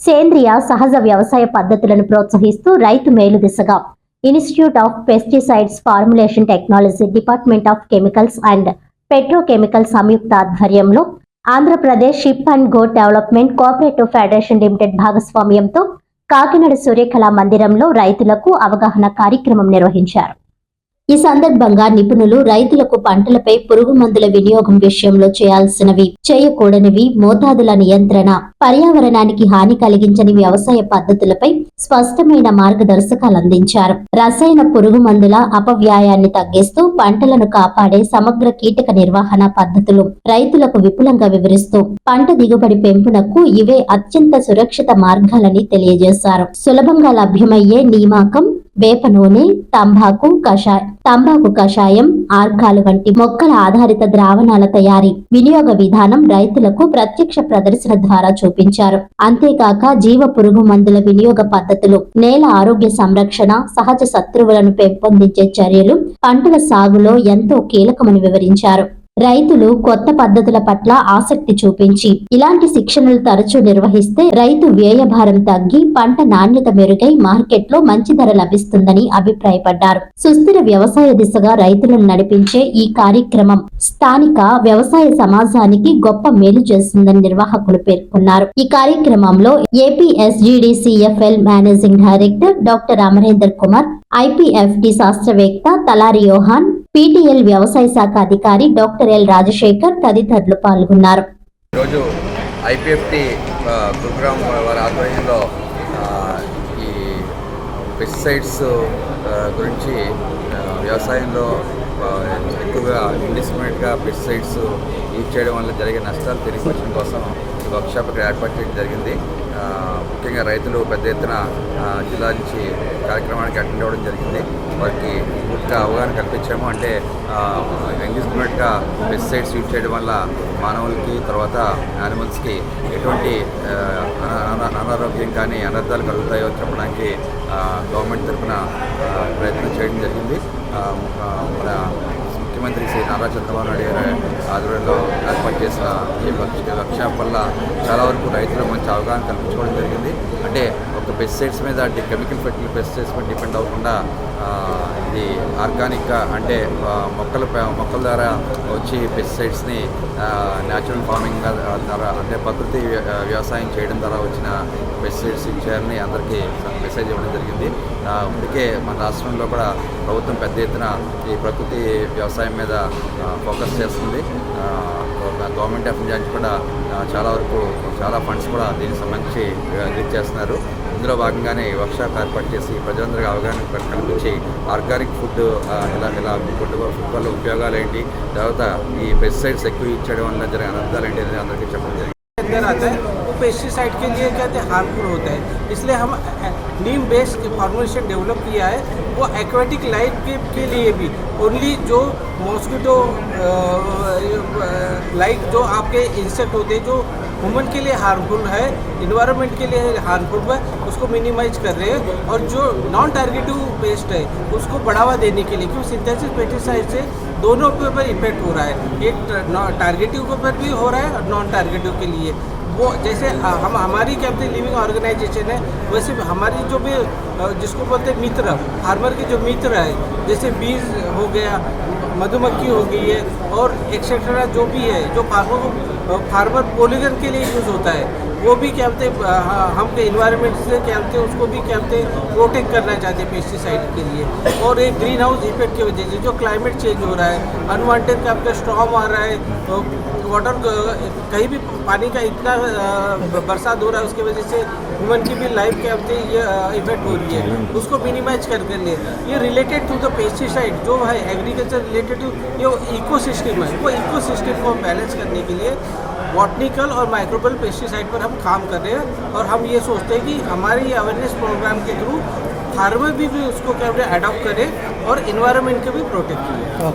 సేంద్రియ సహజ వ్యవసాయ పద్ధతులను ప్రోత్సహిస్తూ రైతు మేలు దిశగా institute of pesticides formulation technology department of chemicals and petrochemical సంయుక్త ఆధ్వర్యంలో Andhra Pradesh sheep and goat development cooperative federation limited భాగస్వామ్యంతో కాకినాడ సూర్యకళా మందిరంలో రైతులకు అవగాహన కార్యక్రమం నిర్వహించారు. ఈ సందర్భంగా నిపుణులు రైతులకు పంటలపై పురుగు మందుల వినియోగం విషయంలో చేయాల్సినవి చేయకూడనివి మోతాదుల నియంత్రణ పర్యావరణానికి హాని కలిగించని వ్యవసాయ పద్ధతులపై స్పష్టమైన మార్గదర్శకాలు అందించారు. రసాయన పురుగు మందుల అపవ్యాయాన్ని తగ్గిస్తూ పంటలను కాపాడే సమగ్ర కీటక నిర్వహణ పద్ధతులు రైతులకు విపులంగా వివరిస్తూ పంట దిగుబడి పెంపునకు ఇవే అత్యంత సురక్షిత మార్గాలని తెలియజేశారు. సులభంగా లభ్యమయ్యే నీమాకం వేప నూనె తంబాకు కషాయ తంబాకు కషాయం ఆర్కాలు వంటి మొక్కల ఆధారిత ద్రావణాల తయారీ వినియోగ విధానం రైతులకు ప్రత్యక్ష ప్రదర్శన ద్వారా చూపించారు. అంతేకాక జీవ పురుగు మందుల వినియోగ పద్ధతులు నేల ఆరోగ్య సంరక్షణ సహజ శత్రువులను పెంపొందించే చర్యలు పంటల సాగులో ఎంతో కీలకమని వివరించారు. రైతులు కొత్త పద్ధతుల పట్ల ఆసక్తి చూపించి ఇలాంటి శిక్షణలు తరచూ నిర్వహిస్తే రైతు వ్యయ భారం తగ్గి పంట నాణ్యత మెరుగై మార్కెట్లో మంచి ధర లభిస్తుందని అభిప్రాయపడ్డారు. సుస్థిర వ్యవసాయ దిశగా రైతులను నడిపించే ఈ కార్యక్రమం స్థానిక వ్యవసాయ సమాజానికి గొప్ప మేలు చేస్తుందని నిర్వాహకులు పేర్కొన్నారు. ఈ కార్యక్రమంలో APSGDCFL managing director doctor Amarender Kumar IPFT శాస్త్రవేత్త తలారి యోహాన్ పీటీఎల్ వ్యవసాయ శాఖ అధికారి డాక్టర్ ఎల్ రాజశేఖర్ తదితరులు పాల్గొన్నారు. ఈరోజు ఐపీఎఫ్టి గురుగ్రామ్ వారి ఆధ్వర్యంలో ఈ పెస్టిసైడ్స్ గురించి వ్యవసాయంలో ఎక్కువగా ఇండిస్క్రిమినేట్గా పెస్టిసైడ్స్ యూజ్ చేయడం వల్ల జరిగే నష్టాలు తెలియపరచడం కోసం వర్క్షాప్ ఇక్కడ ఏర్పాటు చేయడం జరిగింది. ముఖ్యంగా రైతులు పెద్ద ఎత్తున జిల్లా నుంచి కార్యక్రమానికి అటెండ్ అవ్వడం జరిగింది. వారికి పూర్తిగా అవగాహన కల్పించాము. అంటే ఎంగేజ్మెంట్గా పెస్టిసైడ్స్ యూజ్ చేయడం వల్ల మానవులకి తర్వాత యానిమల్స్కి ఎటువంటి అనారోగ్యం కానీ అనర్థాలు కలుగుతాయో చెప్పడానికి గవర్నమెంట్ తరఫున ప్రయత్నం చేయడం జరిగింది. మన ముఖ్యమంత్రి శ్రీ నారా చంద్రబాబు నాయుడు గారి ఆధ్వర్యంలో ఏర్పాటు చేసిన ఈ వర్క్షాప్ వల్ల చాలా వరకు రైతులకు మంచి అవగాహన కల్పించుకోవడం జరిగింది. అంటే ఒక పెస్టిసైడ్స్ మీద కెమికల్ ఫెర్టిల్ పెస్టిసైడ్స్ మీద డిపెండ్ అవ్వకుండా ఇది ఆర్గానిక్గా అంటే మొక్కలు మొక్కల మొక్కల ద్వారా వచ్చి పెస్టిసైడ్స్ని న్యాచురల్ ఫార్మింగ్ ద్వారా అంటే ప్రకృతి వ్యవసాయం చేయడం ద్వారా వచ్చిన పెస్టిసైడ్స్ ఇచ్చారని అందరికీ మెసేజ్ ఇవ్వడం జరిగింది. అందుకే ఇప్పటికే మన రాష్ట్రంలో కూడా ప్రభుత్వం పెద్ద ఎత్తున ఈ ప్రకృతి వ్యవసాయం మీద ఫోకస్ చేస్తుంది. గవర్నమెంట్ ఆఫ్ ఇండియా నుంచి కూడా చాలా వరకు చాలా ఫండ్స్ కూడా దీనికి సంబంధించి ఆ, రిలీజ్ చేస్తున్నారు. ఇందులో భాగంగానే ఈ వర్క్షాప్ ఏర్పాటు చేసి ప్రజలందరికీ అవగాహన కల్- కల్పించి ఆర్గానిక్ ఫుడ్ ఆ, ఇలా ఇలా ఫుడ్ ఫుడ్ వల్ల ఉపయోగాలు ఏంటి తర్వాత ఈ పెస్టిసైడ్స్ ఎక్కువ యూజ్ చేయడం వల్ల జరిగే అనర్థాలు ఏంటి అనేది అందరికీ చెప్పడం జరిగింది अंदर आता है वो पेस्टिसाइड के लिए कहते हैं हार्मफुल होता है इसलिए हम नीम बेस्ड फॉर्मुलेशन डेवलप किया है वो एक्वेटिक लाइफ के, के लिए भी ओनली जो मॉस्किटो लाइक जो आपके इंसेक्ट होते हैं जो ह्यूमन के लिए हार्मफुल है इन्वायरमेंट के लिए हार्मफुल है, उसको मिनिमाइज कर रहे हैं और जो नॉन टारगेटिव पेस्ट है, उसको बढ़ावा देने के लिए, क्योंकि सिंथेसिस पेस्टिसाइड से दोनों के ऊपर इफ़ेक्ट हो रहा है। एक टारगेटिव के ऊपर भी हो रहा है और नॉन टारगेटिव के लिए। वो जैसे हम, हमारी बोलते लिविंग ऑर्गेनाइजेशन है, वैसे हमारी जो भी जिसको बोलते हैं मित्र फार्मर के जो मित्र है, जैसे बीज हो गया, मधुमक्खी हो गई है और एक्सेट्रा जो भी है, जो फार्मर को फार्मर पोलिगन के लिए यूज़ होता है वो भी क्या बोलते हैं, हम इन्वायरमेंट से क्या बोलते उसको भी क्या बोलते प्रोटेक्ट करना चाहते हैं पेस्टिसाइड के लिए। और एक ग्रीन हाउस इफ़ेक्ट की वजह से जो क्लाइमेट चेंज हो रहा है अनवांटेड का आपका स्टॉम आ रहा है तो वाटर कहीं भी पानी का इतना बरसात हो रहा है उसकी वजह से ह्यूमन की भी लाइफ क्या बोलते हैं ये इफ़ेक्ट हो रही है। उसको मिनिमाइज कर कर लिए ये रिलेटेड टू द पेस्टिसाइड जो है एग्रीकल्चर रिलेटेड टू ये इकोसिस्टम है वो इकोसिस्टम को बैलेंस करने के लिए बॉटनिकल और माइक्रोबल पेस्टिसाइड पर हम काम कर रहे हैं और हम ये सोचते हैं कि हमारे ये अवेयरनेस प्रोग्राम के थ्रू फार्मर भी, भी उसको क्या अडोप्ट करें और इन्वायरमेंट को भी प्रोटेक्ट करें।